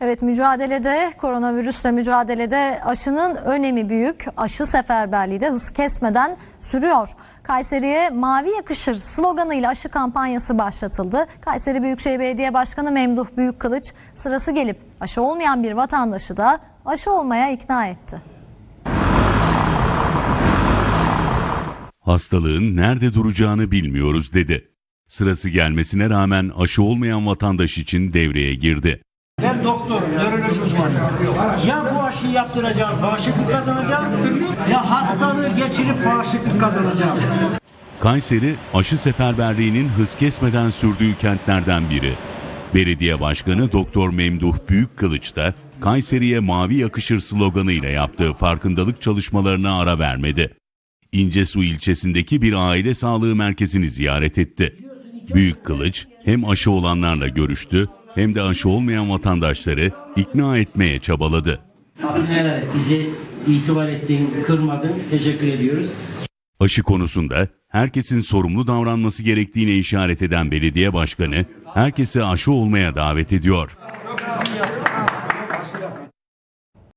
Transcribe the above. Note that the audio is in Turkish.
Evet mücadelede koronavirüsle mücadelede aşının önemi büyük. Aşı seferberliği de hız kesmeden sürüyor. Kayseri'ye mavi yakışır sloganıyla aşı kampanyası başlatıldı. Kayseri Büyükşehir Belediye Başkanı Memduh Büyükkılıç sırası gelip aşı olmayan bir vatandaşı da aşı olmaya ikna etti. Hastalığın nerede duracağını bilmiyoruz dedi. Sırası gelmesine rağmen aşı olmayan vatandaş için devreye girdi. Ben doktorum, nöroloji uzmanıyım. Ya bu aşıyı yaptıracağız, bağışıklık kazanacağız ya hastalığı geçirip bağışıklık kazanacağız. Kayseri aşı seferberliğinin hız kesmeden sürdüğü kentlerden biri. Belediye Başkanı Doktor Memduh Büyükkılıç da Kayseri'ye mavi yakışır sloganıyla yaptığı farkındalık çalışmalarına ara vermedi. İncesu ilçesindeki bir aile sağlığı merkezini ziyaret etti. Büyükkılıç hem aşı olanlarla görüştü hem de aşı olmayan vatandaşları ikna etmeye çabaladı. Hakkını helal et. Bizi itibar ettiğin, kırmadın. Teşekkür ediyoruz. Aşı konusunda herkesin sorumlu davranması gerektiğine işaret eden belediye başkanı herkese aşı olmaya davet ediyor.